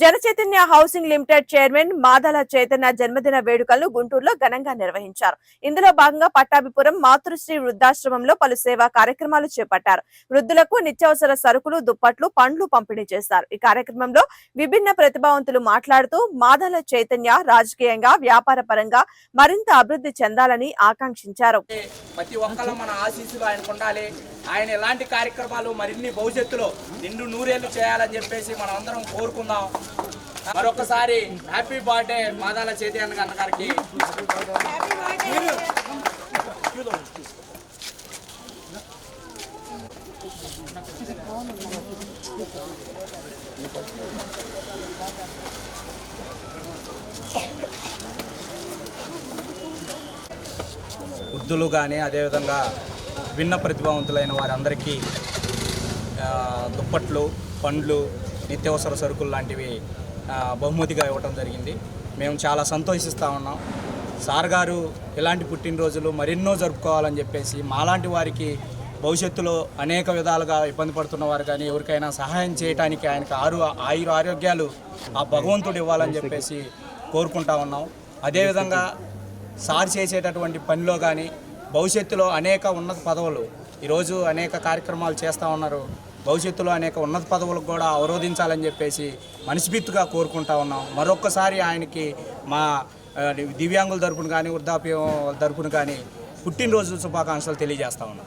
Janachaitanya housing limited chairman Madala Chaitanya జన్మదిన వేడుకలను గుంటూరులో ఘనంగా నిర్వహించారు. ఇందులో భాగంగా పట్టాభిపురం మాతృశ్రీ వృద్ధాశ్రమంలో పలు సేవా కార్యక్రమాలు చేపట్టారు. వృద్ధులకు నిత్యావసర సరుకులు దుప్పట్లు పండ్లు పంపిణీ చేశారు. ఈ కార్యక్రమంలో విభిన్న ప్రతిభావంతులు మాట్లాడుతూ మాదల చైతన్య రాజకీయంగా వ్యాపార మరింత అభివృద్ధి చెందాలని ఆకాంక్షించారు. ప్రతి ఒక్కరు మన ఆశీస్సులు ఆయనకు ఉండాలి. ఆయన ఎలాంటి కార్యక్రమాలు మరిన్ని భవిష్యత్తులో నిండు నూరేళ్ళు చేయాలని చెప్పేసి మనం అందరం కోరుకుందాం. మరొకసారి హ్యాపీ బర్త్డే మాదాల చేతి అన్న అన్న గారికి. వృద్ధులు కానీ అదేవిధంగా భిన్న ప్రతిభావంతులైన వారందరికీ దుప్పట్లు పండ్లు నిత్యావసర సరుకులు లాంటివి బహుమతిగా ఇవ్వటం జరిగింది. మేము చాలా సంతోషిస్తూ ఉన్నాం. సార్ గారు ఇలాంటి పుట్టినరోజులు మరెన్నో జరుపుకోవాలని చెప్పేసి మాలాంటి వారికి భవిష్యత్తులో అనేక విధాలుగా ఇబ్బంది పడుతున్న వారు కానీ ఎవరికైనా సహాయం చేయడానికి ఆయనకు ఆరు ఆయుర ఆరోగ్యాలు ఆ భగవంతుడు ఇవ్వాలని చెప్పేసి కోరుకుంటా ఉన్నాం. అదేవిధంగా సార్ చేసేటటువంటి పనిలో కానీ భవిష్యత్తులో అనేక ఉన్నత పదవులు ఈరోజు అనేక కార్యక్రమాలు చేస్తూ ఉన్నారు. భవిష్యత్తులో అనేక ఉన్నత పదవులకు కూడా అవరోధించాలని చెప్పేసి మనస్ఫూర్తిగా కోరుకుంటా ఉన్నాం. మరొక్కసారి ఆయనకి మా దివ్యాంగుల తరపున కానీ వృద్ధాప్యం తరపున కానీ పుట్టినరోజు శుభాకాంక్షలు తెలియజేస్తా ఉన్నాం.